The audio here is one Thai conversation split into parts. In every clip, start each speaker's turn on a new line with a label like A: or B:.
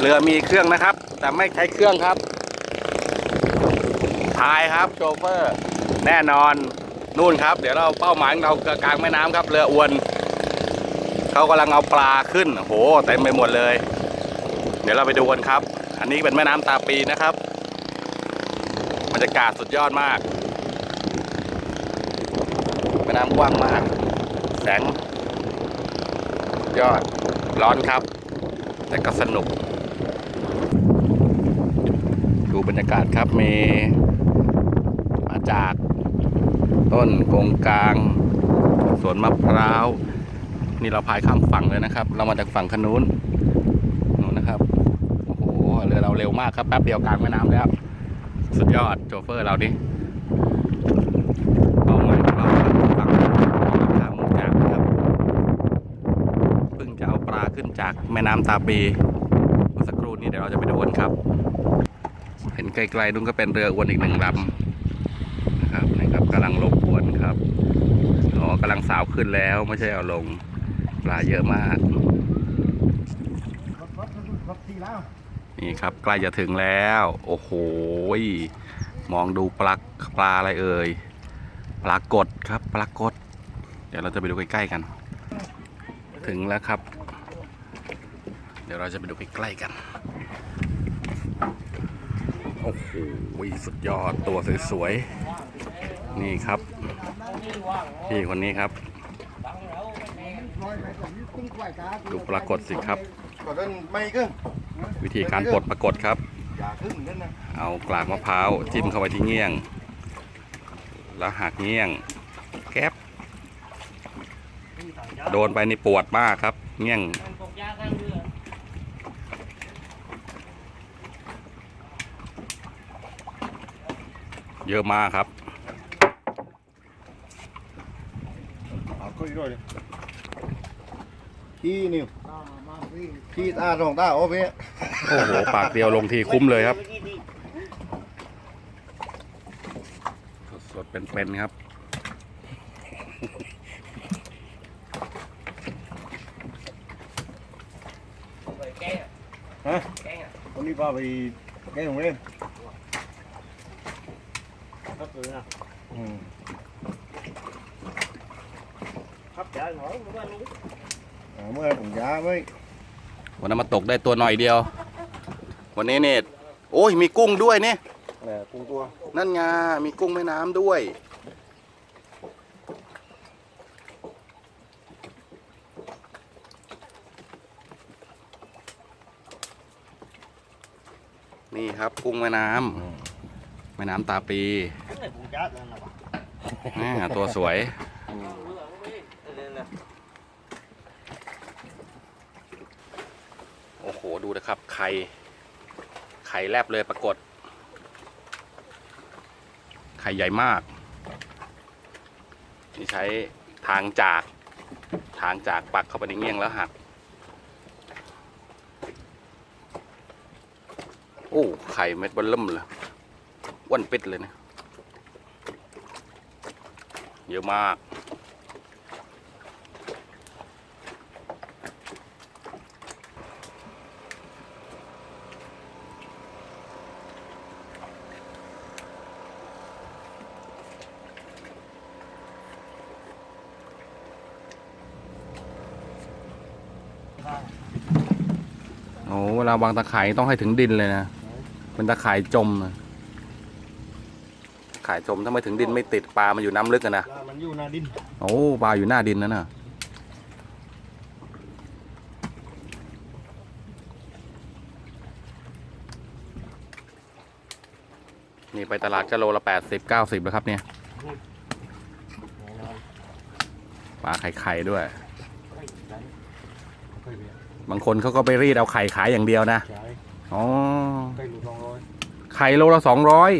A: เรือมีเครื่องนะครับ แต่ไม่ใช้เครื่องครับพายครับโชเฟอร์ แน่นอนนู่นครับ เดี๋ยวเราเป้าหมายของเรากลางแม่น้ำครับ เรืออวนเขากำลังเอาปลาขึ้นโอ้โหเต็มไปหมดเลย เดี๋ยวเราไปดูกันครับ อันนี้เป็นแม่น้ำตาปีนะครับบรรยากาศสุดยอดมาก แม่น้ำกว้างมาก แสงสุดยอดร้อนครับ แต่ก็สนุก ดูบรรยากาศครับ มีมาจากต้นกงกลาง สวนมะพร้าว นี่เราพายข้ามฝั่งเลยนะครับ เรามาจากฝั่งขนุนนู้นนะครับโอ้โหเรือเราเร็วมากครับแป๊บเดียวกลางแม่น้ำแล้ว สุดยอดโชเฟอร์เรานี่เป้าหมายของเราฝั่งท่ามุกจากครับเพิ่งจะเอาปลาขึ้นจากแม่น้ำตาปีเมื่อสักครู่นี้เดี๋ยวเราจะไปดูกันครับ เห็นไกลๆนุ่นก็เป็นเรืออวนอีกหนึ่งลำนะครับนี่ครับกำลังลงอวนครับอ๋อกำลังสาวขึ้นแล้วไม่ใช่เอาลงปลาเยอะมากนี่ครับใกล้จะถึงแล้ว โอ้โหมองดูปลาปลาอะไรเอ่ยปลากดครับปลากด เดี๋ยวเราจะไปดูใกล้ๆกัน ถึงแล้วครับ เดี๋ยวเราจะไปดูใกล้ๆกัน อ้โหสุดยอดตัวสวยๆ นี่ครับ พี่คนนี้ครับ ดูปรากฏสิครับ
B: ก่อนนั้นไม่กึ่ง
A: วิธีการปลดปรากฏครับ
B: อย่าครึ่งนั่นนะ
A: เอากลากมะพร้าวจิ้มเข้าไปที่เงี้ยง แล้วหักเงี้ยง แก๊บโดนไปนี่ปวดมากครับ เงี้ยง เยอะมากครับ
B: เอาก็อีกด้วยเลยขี้นิวขี้ตาตรงตาโอ้เพ่
A: โอ้โห ปากเดียวลงทีคุ้มเลยครับ สดๆเป็นๆครับ
B: ฮะวันนี้พาไปแก้โรงเรียนอืม
C: ครับจ่ายหน่อยผมว่ารู้
B: อ่าเมื่อผมยาไว้
A: วันนั้นมาตกได้ตัวหน่อยเดียว วันนี้เนี่ยโอ้ยมีกุ้งด้วยเนี่ย
B: แหละกุ้งตัว
A: นั่นไงมีกุ้งแม่น้ำด้วย นี่ครับกุ้งแม่น้ำ แม่น้ำตาปี
C: cái này cũng chát lên là bà
A: อ่าตัวสวย
C: lên nè
A: โอ้โห ดูนะครับ ไข่ ไข่แลบเลยปรากฏ ไข่ใหญ่มาก นี่ใช้ทางจาก ทางจากปักเข้าไปในเงี้ยงแล้วหัก โอ้ ไข่เม็ดเบนเริ่มเลย อ้วนปิดเลยนะ เยอะมาก โอ้เวลาวางตะข่ายต้องให้ถึงดินเลยนะ เป็นตะข่ายจมนะ ตะข่ายจมถ้าไม่ถึงดินไม่ติดปลา มันอยู่น้ำลึกอะนะ
B: มันอยู่หนาดิน
A: โอ้ปลาอยู่หน้าดินนั่นน่ะ นี่ไปตลาดก็โลละแปดสิบเก้าสิบแล้วครับเนี่ย ปลาไข่ไข่ด้วย บางคนเขาก็ไปรีดเอาไข่ขายอย่างเดียวนะ
B: ใช่
A: อ๋อ
B: ใกล้หลุดสองร้อย
A: ไข่โลละสองร้อย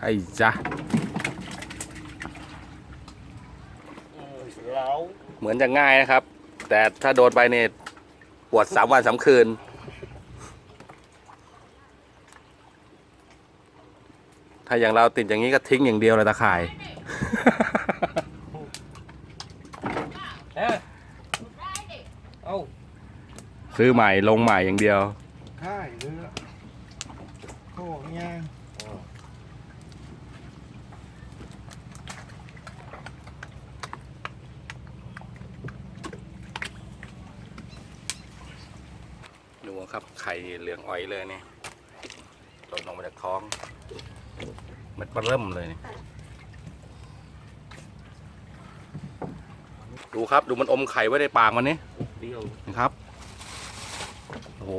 A: ไอ้จ้ะ
C: lão
A: เหมือนจะง่ายนะครับ แต่ถ้าโดนไปเนี่ยปวดสามวันสามคืน ถ้าอย่างเราติดอย่างนี้ก็ทิ้งอย่างเดียวเลยตะข่าย
C: ê ô
A: ซื้อใหม่ลงใหม่อย่างเดียว
B: ค่ายเรือโค้งยาง
A: ดู ครับ ไข่เหลืองอ้อยเลยเนี่ยหล่นลงมาจากท้องเม็ดมันเริ่มเลยเนี่ยดูครับดูมันอมไข่ไว้ในปากมันนี่
C: เดียว
A: นะครับโอ้โห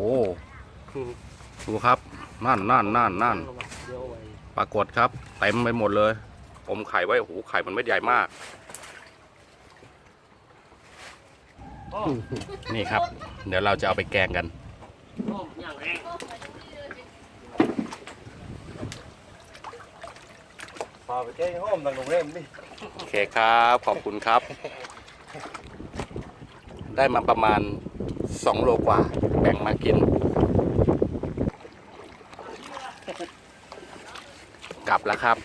A: ดูครับนั่นนั่นนั่นนั่น
C: เดียวไว้
A: ปรากฏครับเต็มไปหมดเลย อมไข่ไว้โอ้โหไข่มันเม็ดใหญ่มาก นี่ครับ เดี๋ยวเราจะเอาไปแกงกัน
C: โอ้ยังแรง
B: พาไปแก้ห้อมทางโรงแรมดิ
A: โอเคครับ ขอบคุณครับ ได้มาประมาณ 2 โลกว่า แบ่งมากิน กลับแล้วครับ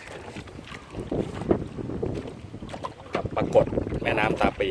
A: กับปรากฏแม่น้ำตาปี